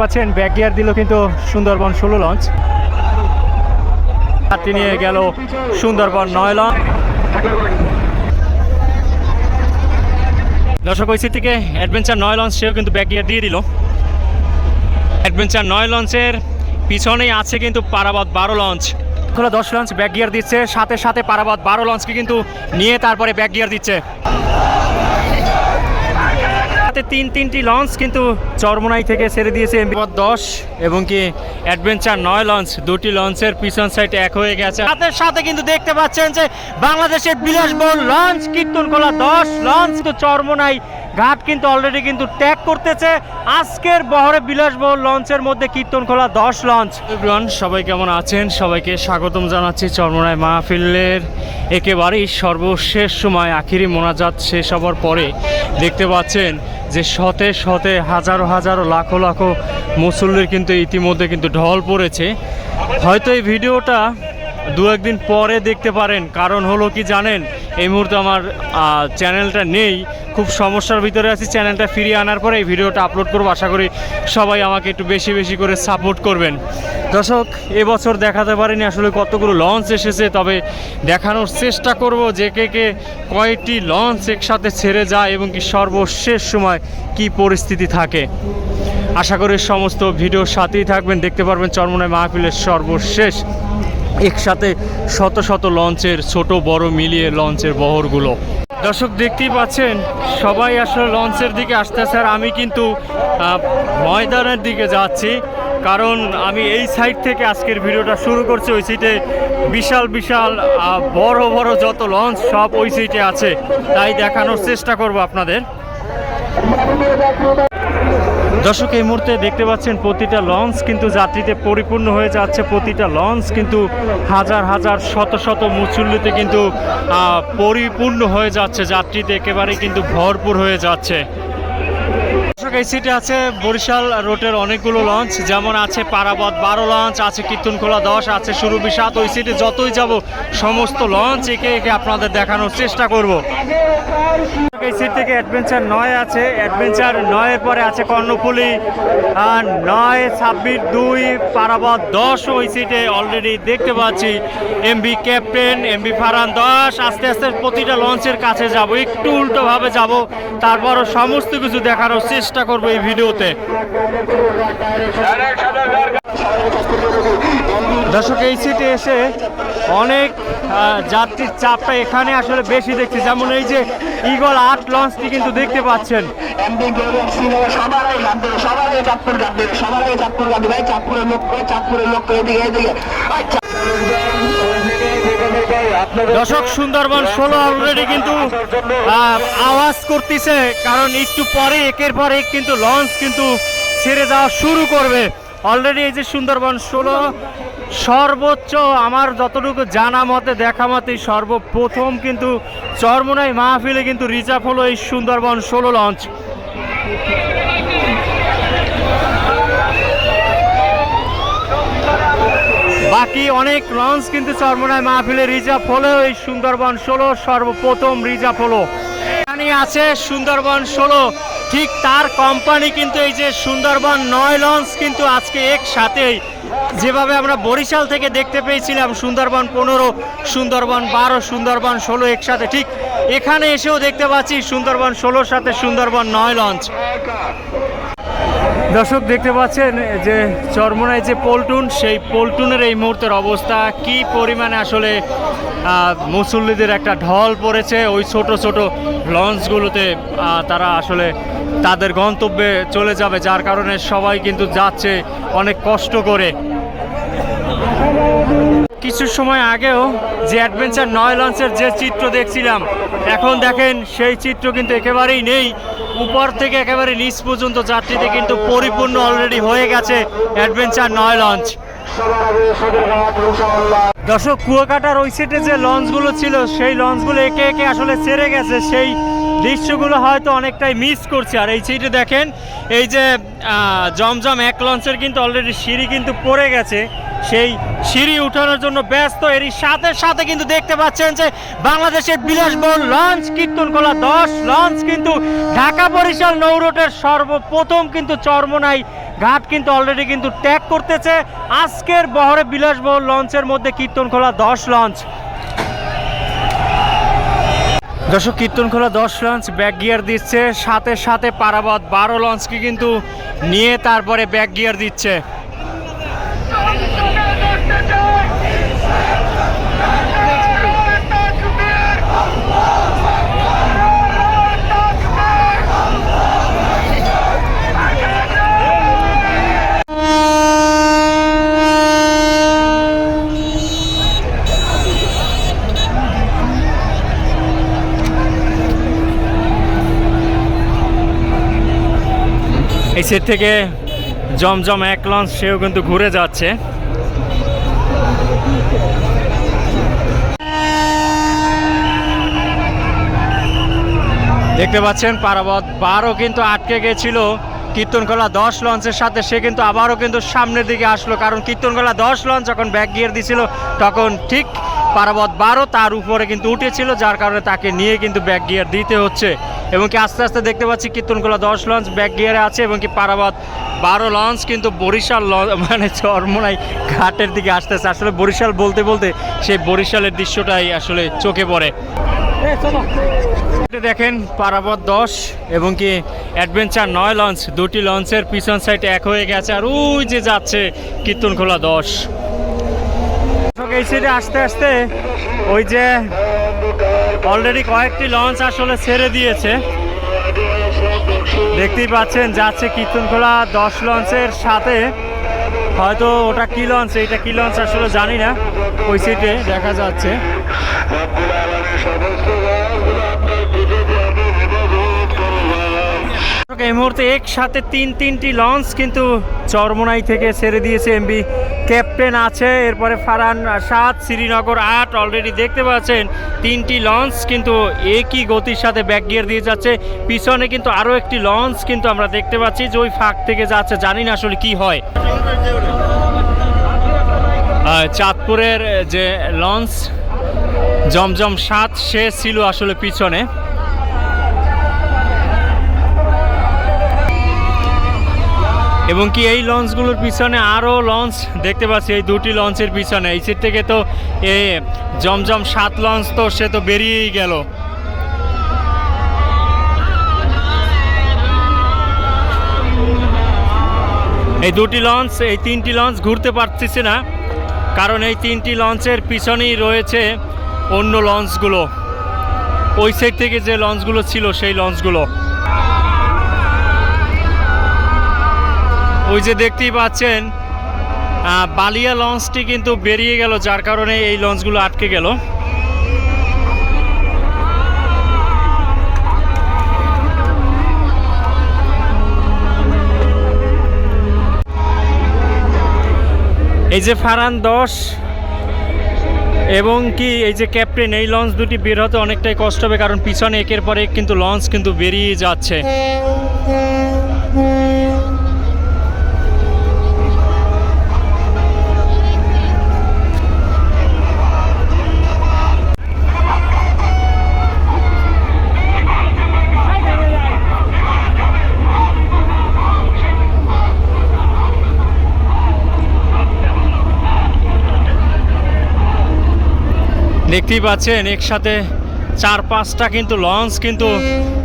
পাচ্ছেন back gear দিল কিন্তু সুন্দরবন ষোলো লঞ্চ যাত্রী নিয়ে গেল সুন্দরবন নয় লঞ্চ দর্শক, ওই থেকে অ্যাডভেঞ্চার নয় লঞ্চ সেও কিন্তু ব্যাক গিয়ার দিয়ে দিল। অ্যাডভেঞ্চার নয় লঞ্চের পিছনেই আছে কিন্তু পারাবাদ বারো লঞ্চ খোলা দশ লঞ্চ ব্যাক গিয়ার দিচ্ছে, সাথে সাথে পারাবাদ বারো লঞ্চকে কিন্তু নিয়ে তারপরে ব্যাক গিয়ার দিচ্ছে। সাথে তিন তিনটি লঞ্চ কিন্তু চরমোনাই থেকে ছেড়ে দিয়েছে এমবিপদ দশ এবং কি অ্যাডভেঞ্চার নয় লঞ্চ দুটি লঞ্চের পিছন সাইডে এক হয়ে গেছে। সাথে সাথে কিন্তু দেখতে পাচ্ছেন যে বাংলাদেশের বিলাসবহুল লঞ্চ কীর্তনকলা দশ লঞ্চ তো চরমোনাই ঘাট কিন্তু অলরেডি কিন্তু ত্যাগ করতেছে। আজকের বহরে বিলাসবহুল লঞ্চের মধ্যে কীর্তনখোলা দশ লঞ্চ। এভরিওয়ান সবাই কেমন আছেন? সবাইকে স্বাগতম জানাচ্ছি চরমোনাই মাহফিলের একেবারেই সর্বশেষ সময় আখিরি মোনাজাত শেষ হওয়ার পরে দেখতে পাচ্ছেন যে শতে শতে হাজারো হাজারো, লাখো লাখো মুসল্লির কিন্তু ইতিমধ্যে কিন্তু ঢল পড়েছে। হয়তো এই ভিডিওটা দু একদিন পরে দেখতে পারেন। কারণ হলো কি জানেন, এই মুহূর্তে আমার চ্যানেলটা নেই। খুব সমস্যার ভিতরে আছি। চ্যানেলটা ফিরিয়ে আনার পরে এই ভিডিওটা আপলোড করব। আশা করি সবাই আমাকে একটু বেশি বেশি করে সাপোর্ট করবেন। দর্শক, এবছর দেখাতে পারিনি আসলে কতগুলো লঞ্চ এসেছে, তবে দেখানোর চেষ্টা করব যে কে কে কয়েকটি লঞ্চ একসাথে ছেড়ে যায় এবং কি সর্বশেষ সময় কি পরিস্থিতি থাকে। আশা করি সমস্ত ভিডিওর সাথেই থাকবেন। দেখতে পারবেন চরমনায় মাহফিলের সর্বশেষ একসাথে শত শত লঞ্চের, ছোট, বড় মিলিয়ে লঞ্চের বহরগুলো। দর্শক, দেখতেই পাচ্ছেন, সবাই আসলে লঞ্চের দিকে আসতেছে, আর আমি কিন্তু ময়দানের দিকে যাচ্ছি, কারণ আমি এই সাইড থেকে আজকের ভিডিওটা শুরু করছি, ওই সাইডে বিশাল বিশাল বড় বড় যত লঞ্চ, সব ওই সাইডে আছে। তাই দেখানোর চেষ্টা করব আপনাদের। দর্শক, এই মুহূর্তে দেখতে পাচ্ছেন প্রতিটা লঞ্চ কিন্তু যাত্রীতে পরিপূর্ণ হয়ে যাচ্ছে। প্রতিটা লঞ্চ কিন্তু হাজার হাজার, শত শত মুচুল্লিতে কিন্তু পরিপূর্ণ হয়ে যাচ্ছে। যাত্রীতে একেবারেই কিন্তু ভরপুর হয়ে যাচ্ছে। দর্শক, এই সিটে আছে বরিশাল রোডের অনেকগুলো লঞ্চ। যেমন আছে পারাবত বারো লঞ্চ, আছে কীর্তনখোলা দশ, আছে সুরভি সাত ওই সিটে যতই যাব, সমস্ত লঞ্চ একে একে আপনাদের দেখানোর চেষ্টা করব। এই সিট থেকে অ্যাডভেঞ্চার নয় আছে। অ্যাডভেঞ্চার নয়ের পরে আছে কর্ণফুলি। নয়, ছাব্বিশ, দুই, পারাবত, দশ ওই সিটে অলরেডি দেখতে পাচ্ছি। এমবি ক্যাপ্টেন এমবি ফারান দশ, আস্তে আস্তে প্রতিটা লঞ্চের কাছে যাব, একটু উল্টোভাবে যাব। তারপরও সমস্ত কিছু দেখানোর চেষ্টা করব এই ভিডিওতে দর্শক, এই সিটে এসে অনেক যাত্রীর চাপটা এখানে আসলে বেশি দেখছি। যেমন এই যে ইগল আট লঞ্চটি কিন্তু দেখতে পাচ্ছেন। দর্শক, সুন্দরবন ষোলো অলরেডি কিন্তু আওয়াজ করতেছে। কারণ একটু পরে, একের পর এক কিন্তু লঞ্চ কিন্তু ছেড়ে যাওয়া শুরু করবে। অলরেডি এই যে সুন্দরবন ষোলো, সর্বোচ্চ আমার যতটুকু জানা মতে, দেখা মতে সর্বপ্রথম কিন্তু চরমোনাই মাহফিলে কিন্তু রিজার্ভ হলো এই সুন্দরবন ষোলো লঞ্চ বাকি অনেক লঞ্চ কিন্তু চরমোনায় মাহফিলে রিজার্ভ হলেও এই সুন্দরবন ষোলো, সর্বপ্রথম রিজার্ভ হলো। আছে সুন্দরবন ষোলো। ঠিক তার কোম্পানি কিন্তু এই যে সুন্দরবন নয় লঞ্চ কিন্তু আজকে একসাথেই। যেভাবে আমরা বরিশাল থেকে দেখতে পেয়েছিলাম, সুন্দরবন পনেরো, সুন্দরবন বারো, সুন্দরবন ষোলো একসাথে। ঠিক এখানে এসেও দেখতে পাচ্ছি সুন্দরবন ষোলোর সাথে সুন্দরবন নয় লঞ্চ। দর্শক, দেখতে পাচ্ছেন যে চরমোনায় যে পল্টুন, সেই পল্টুনের এই মুহূর্তের অবস্থা। কি পরিমাণে আসলে মুসল্লিদের একটা ঢল পড়েছে ওই ছোট ছোট লঞ্চগুলোতে তারা আসলে তাদের গন্তব্যে চলে যাবে, যার কারণে সবাই কিন্তু যাচ্ছে অনেক কষ্ট করে। কিছু সময় আগেও যে অ্যাডভেঞ্চার নয় লঞ্চের যে চিত্র দেখছিলাম, এখন দেখেন সেই চিত্র কিন্তু একেবারেই নেই। উপর থেকে একেবারে নিচ পর্যন্ত যাত্রীতে কিন্তু পরিপূর্ণ অলরেডি হয়ে গেছে অ্যাডভেঞ্চার নয় লঞ্চ দর্শক, কুয়াকাটার ওই সেটে যে লঞ্চগুলো ছিল, সেই লঞ্চগুলো একে একে আসলে ছেড়ে গেছে। সেই দৃশ্যগুলো হয়তো অনেকটাই মিস করছে। আর এই সিটে দেখেন, এই যে জমজম এক লঞ্চের কিন্তু অলরেডি সিঁড়ি কিন্তু পড়ে গেছে। সেই সিঁড়ি উঠানোর জন্য ব্যস্ত। এরই সাথে সাথে কিন্তু দেখতে পাচ্ছেন যে, বাংলাদেশের বিলাসবহুল লঞ্চ কীর্তনখোলা দশ। লঞ্চ কিন্তু ঢাকা বরিশাল নৌরোডের সর্বপ্রথম কিন্তু চরমনাই ঘাট কিন্তু অলরেডি কিন্তু ত্যাগ করতেছে। আজকের বহরে বিলাসবহুল লঞ্চের মধ্যে কীর্তনখোলা দশ লঞ্চ দর্শক, কীর্তনখোলা দশ লঞ্চ ব্যাক গিয়ার দিচ্ছে। সাথে সাথে পারাবত বারো লঞ্চকে কিন্তু নিয়ে তারপরে ব্যাক গিয়ার দিচ্ছে। সেট থেকে জমজম এক লঞ্চ, সেও কিন্তু ঘুরে যাচ্ছে। দেখতে পাচ্ছেন, পারাবত বারো কিন্তু আটকে গেছিল। কীর্তনকলা দশ লঞ্চের সাথে সে কিন্তু আবারও কিন্তু সামনের দিকে আসলো, কারণ কীর্তনকলা দশ লঞ্চ যখন ব্যাক গিয়ার দিছিল, তখন ঠিক পারাবত বারো তার উপরে কিন্তু উঠেছিল যার কারণে তাকে নিয়ে কিন্তু ব্যাক গিয়ার দিতে হচ্ছে। এবং কি আস্তে আস্তে দেখতে পাচ্ছি কীর্তনকলা দশ লঞ্চ ব্যাক গিয়ারে আছে এবং কি পারাবত বারো লঞ্চ কিন্তু বরিশাল মানে চরমোনাই ঘাটের দিকে আসতেছে। আসলে বরিশাল বলতে বলতে সেই বরিশালের দৃশ্যটাই আসলে চোখে পড়ে। দেখেন পারাবত দশ এবং কি অ্যাডভেঞ্চার নয় লঞ্চ দুটি লঞ্চের পিছন সাইডে এক হয়ে গেছে। আর ওই যে যাচ্ছে কীর্তনখোলা দশ। এই সাইডে আস্তে আস্তে। ওই যে অলরেডি কয়েকটি লঞ্চ আসলে ছেড়ে দিয়েছে। দেখতেই পাচ্ছেন, যাচ্ছে কীর্তনখোলা দশ লঞ্চের সাথে। হয়তো ওটা কি লঞ্চ এইটা কি লঞ্চ আসলে জানি না। ওই সিটে দেখা যাচ্ছে। এই মুহূর্তে একসাথে তিন তিনটি লঞ্চ কিন্তু চরমোনাই থেকে ছেড়ে দিয়েছে এমবি ক্যাপ্টেন আছে, এরপরে ফারান সাত শ্রীনগর আট অলরেডি দেখতে পাচ্ছেন, তিনটি লঞ্চ কিন্তু একই গতির সাথে ব্যাক গিয়ার দিয়ে যাচ্ছে। পিছনে কিন্তু আরও একটি লঞ্চ কিন্তু আমরা দেখতে পাচ্ছি, যে ওই ফাঁক থেকে যাচ্ছে, জানি না আসলে কি হয়। চাঁদপুরের যে লঞ্চ জমজম সাত সে ছিল আসলে পিছনে। এবং কি এই লঞ্চগুলোর পিছনে আরও লঞ্চ দেখতে পাচ্ছি, এই দুটি লঞ্চের পিছনে। এই সিট থেকে তো এ জমজম সাত লঞ্চ তো, সে তো বেরিয়েই গেল। এই দুটি লঞ্চ, এই তিনটি লঞ্চ ঘুরতে পারতেছে না, কারণ এই তিনটি লঞ্চের পিছনেই রয়েছে অন্য লঞ্চগুলো। ওই সাইড থেকে যে লঞ্চগুলো ছিল, সেই লঞ্চগুলো। ওই যে দেখতেই পাচ্ছেন বালিয়া লঞ্চটি কিন্তু বেরিয়ে গেল, যার কারণে এই লঞ্চগুলো আটকে গেল। এই যে ফারান দশ এবং কি এই যে ক্যাপ্টেন, এই লঞ্চ দুটি বের হতে অনেকটাই কষ্ট হবে, কারণ পিছনে একের পর কিন্তু লঞ্চ কিন্তু বেরিয়ে যাচ্ছে। দেখতেই পাচ্ছেন, একসাথে চার পাঁচটা কিন্তু লঞ্চ কিন্তু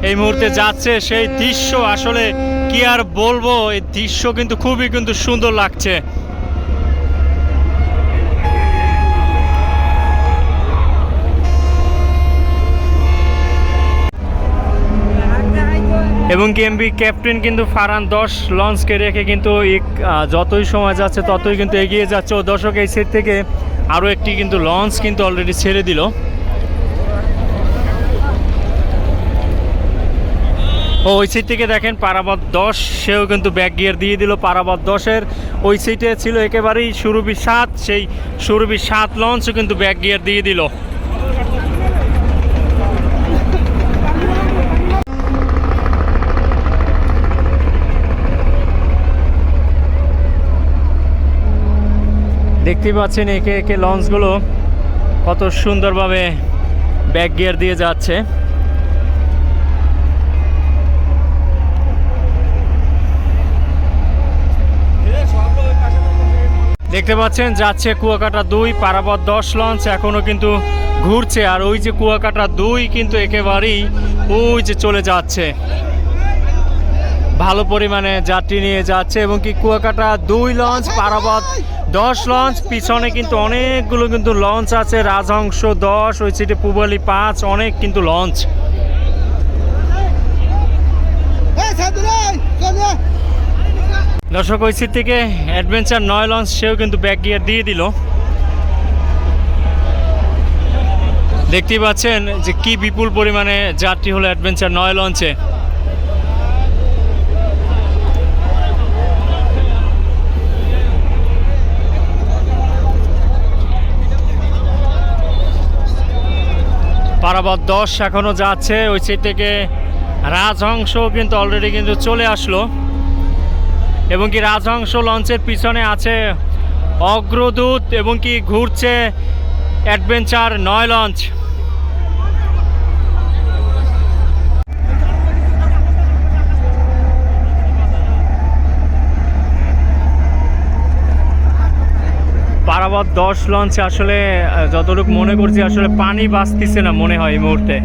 এই মুহূর্তে যাচ্ছে। সেই দৃশ্য আসলে কি আর বলব, এই দৃশ্য কিন্তু খুবই কিন্তু সুন্দর লাগছে। এবং কেএমবি ক্যাপ্টেন কিন্তু ফারান দশ লঞ্চকে রেখে কিন্তু যতই সময় যাচ্ছে ততই কিন্তু এগিয়ে যাচ্ছে। ও দর্শক, এই সেট থেকে আরও একটি কিন্তু লঞ্চ কিন্তু অলরেডি ছেড়ে দিল। ও, ওই সিট থেকে দেখেন পারাবত দশ, সেও কিন্তু ব্যাক গিয়ার দিয়ে দিল পারাবত দশের। ওই সিটে ছিল একেবারেই সুরভি সাত, সেই সুরভি সাত লঞ্চও কিন্তু ব্যাক গিয়ার দিয়ে দিল। দেখতেই পাচ্ছেন একে একে লঞ্চগুলো কত সুন্দরভাবে ব্যাক গিয়ার দিয়ে যাচ্ছে। দেখতে পাচ্ছেন, যাচ্ছে কুয়াকাটা দুই পারাবত দশ লঞ্চ এখনও কিন্তু ঘুরছে। আর ওই যে কুয়াকাটা দুই কিন্তু একেবারেই ওই যে চলে যাচ্ছে। ভালো পরিমাণে যাত্রী নিয়ে যাচ্ছে এবং কি কুয়াকাটা দুই লঞ্চ পারাবত দশ লঞ্চ পিছনে কিন্তু অনেকগুলো কিন্তু লঞ্চ আছে। রাজহংস দশ ওই সিটে পুবালি পাঁচ অনেক কিন্তু লঞ্চ দর্শক ওই সিট থেকে অ্যাডভেঞ্চার নয় লঞ্চ সেও কিন্তু ব্যাক গিয়ার দিয়ে দিল। দেখতেই পাচ্ছেন যে কি বিপুল পরিমাণে যাত্রী হলো অ্যাডভেঞ্চার নয় লঞ্চে পারাবত দশ এখনও যাচ্ছে। ওই সাইড থেকে রাজহংস কিন্তু অলরেডি কিন্তু চলে আসলো। এবং কি রাজহংস লঞ্চের পিছনে আছে অগ্রদূত এবং কি ঘুরছে অ্যাডভেঞ্চার নয় লঞ্চ। পারাবত দশ লঞ্চে আসলে যতটুকু মনে করছি আসলে পানি বাঁচতেছে না মনে হয় এই মুহূর্তে।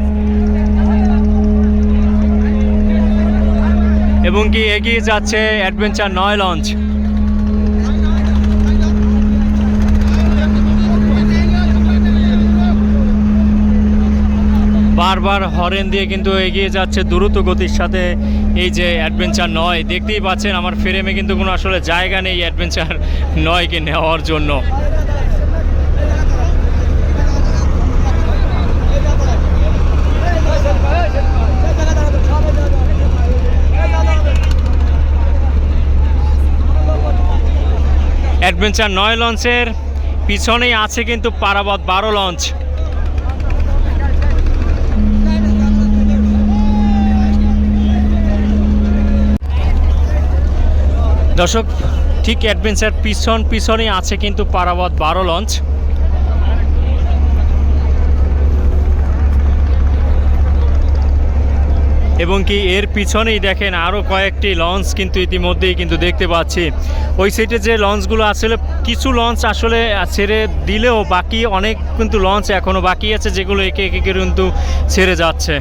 এবং কি এগিয়ে যাচ্ছে অ্যাডভেঞ্চার নয় লঞ্চ। বারবার হরেন দিয়ে কিন্তু এগিয়ে যাচ্ছে দ্রুত গতির সাথে। এই যে অ্যাডভেঞ্চার নয়, দেখতেই পাচ্ছেন আমার ফ্রেমে কিন্তু কোনো আসলে জায়গা নেই অ্যাডভেঞ্চার নয় নয়কে নেওয়ার জন্য। অ্যাডভেঞ্চার নয় লঞ্চের পিছনেই আছে কিন্তু পারাবত বারো লঞ্চ দর্শক, ঠিক অ্যাডভেঞ্চার পিছন পিছনেই আছে কিন্তু পারাবত বারো লঞ্চ এবং কি এর পিছনেই দেখেন আরও কয়েকটি লঞ্চ কিন্তু ইতিমধ্যেই কিন্তু দেখতে পাচ্ছি। ওই সাইডে যে লঞ্চগুলো আসলে কিছু লঞ্চ আসলে ছেড়ে দিলেও বাকি অনেক কিন্তু লঞ্চ এখনও বাকি আছে, যেগুলো একে একে কিন্তু ছেড়ে যাচ্ছে।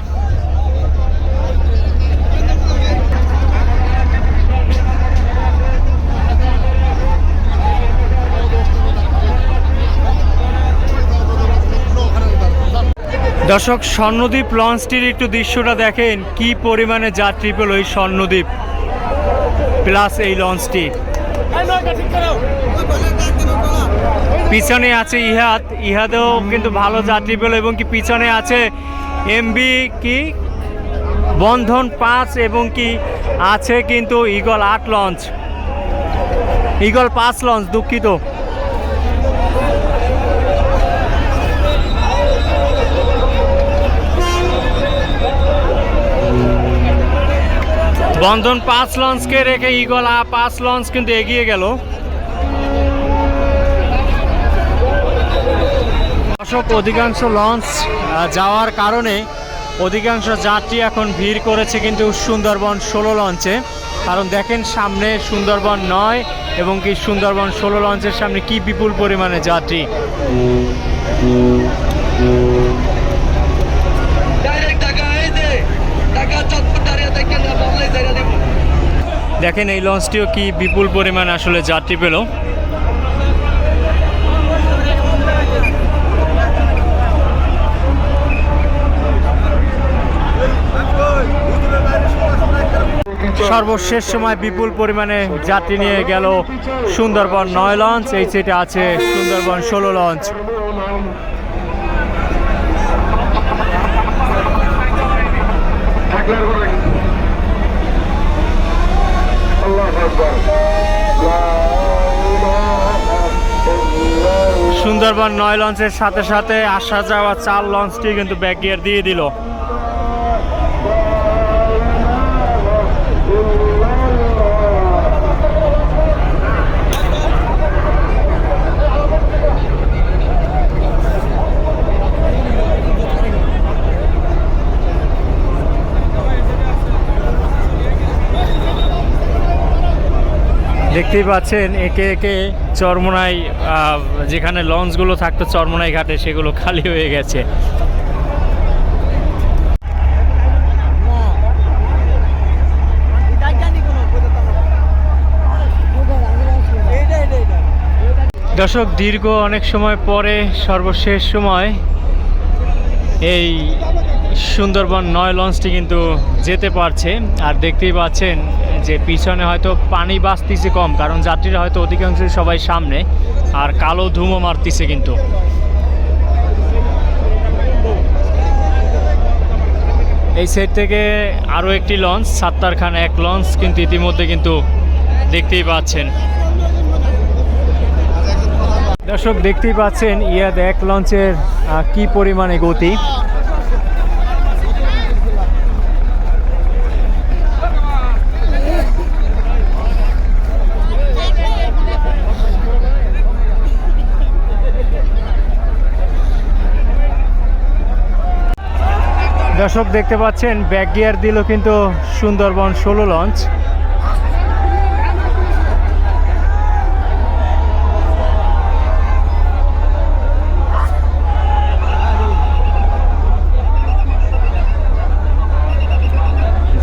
দর্শক, স্বর্ণদ্বীপ লঞ্চটির একটু দৃশ্যটা দেখেন, কি পরিমাণে যাত্রী পেল এই স্বর্ণদ্বীপ প্লাস এই লঞ্চটি পিছনে আছে ইহাদ ইহাদেও কিন্তু ভালো যাত্রী পেল এবং কি পিছনে আছে এমবি কি? বন্ধন পাঁচ এবং কি আছে কিন্তু ইগল আট লঞ্চ ইগল পাঁচ লঞ্চ দুঃখিত। বন্ধন পাঁচ লঞ্চকে রেখে ইগল পাঁচ লঞ্চ কিন্তু এগিয়ে গেল। দর্শক, অধিকাংশ লঞ্চ যাওয়ার কারণে অধিকাংশ যাত্রী এখন ভিড় করেছে কিন্তু সুন্দরবন ষোলো লঞ্চে। কারণ দেখেন সামনে সুন্দরবন নয় এবং কি সুন্দরবন ষোলো লঞ্চের সামনে কি বিপুল পরিমাণে যাত্রী ডাইরেক্ট টাকা এই যে টাকা চটপট দাঁড়িয়ে দেখেন না বললে জায়গা দিব দেখেন এই লঞ্চটিও কি বিপুল পরিমাণ আসলে যাত্রী পেল। সর্বশেষ সময় বিপুল পরিমাণে যাত্রী নিয়ে গেল সুন্দরবন নয় লঞ্চ, এই সেটে আছে সুন্দরবন ষোলো লঞ্চ। সুন্দরবন নয় লঞ্চের সাথে সাথে আসা যাওয়া চার লঞ্চটি কিন্তু ব্যাক গিয়ার দিয়ে দিল। দেখতেই পাচ্ছেন, একে একে চরমোনাই যেখানে লঞ্চগুলো থাকতো চরমোনাই ঘাটে, সেগুলো খালি হয়ে গেছে। দর্শক, দীর্ঘ অনেক সময় পরে, সর্বশেষ সময়, এই সুন্দরবন নয় লঞ্চটি কিন্তু যেতে পারছে। আর দেখতেই পাচ্ছেন যে পিছনে হয়তো পানি বাঁচতেছে কম, কারণ যাত্রীরা হয়তো অধিকাংশ সবাই সামনে, আর কালো ধুমো মারতেছে কিন্তু। এই সাইড থেকে আরও একটি লঞ্চ সাত্তার খান এক লঞ্চ, কিন্তু ইতিমধ্যে কিন্তু দেখতেই পাচ্ছেন। দর্শক, দেখতেই পাচ্ছেন, ইয়াদ এক লঞ্চের কি পরিমাণে গতি। দর্শক দেখতে পাচ্ছেন ব্যাক গিয়ার দিল কিন্তু সুন্দরবন ষোলো লঞ্চ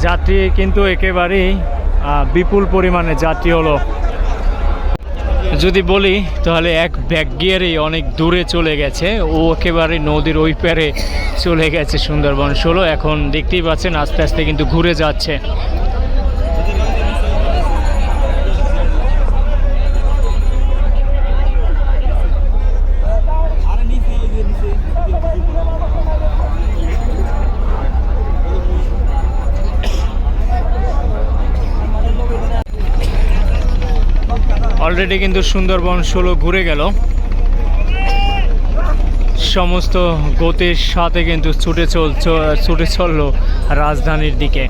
যাত্রী কিন্তু একেবারেই বিপুল পরিমাণে যাত্রী হলো। যদি বলি, তাহলে এক ব্যাক গিয়ারেই অনেক দূরে চলে গেছে। ও একেবারে নদীর ওই পারে চলে গেছে সুন্দরবন। ষোলো এখন দেখতেই পাচ্ছেন, আস্তে আস্তে কিন্তু ঘুরে যাচ্ছে। অলরেডি কিন্তু সুন্দরবন ষোলো ঘুরে গেল। সমস্ত গতির সাথে কিন্তু ছুটে চল ছুটে চলল রাজধানীর দিকে।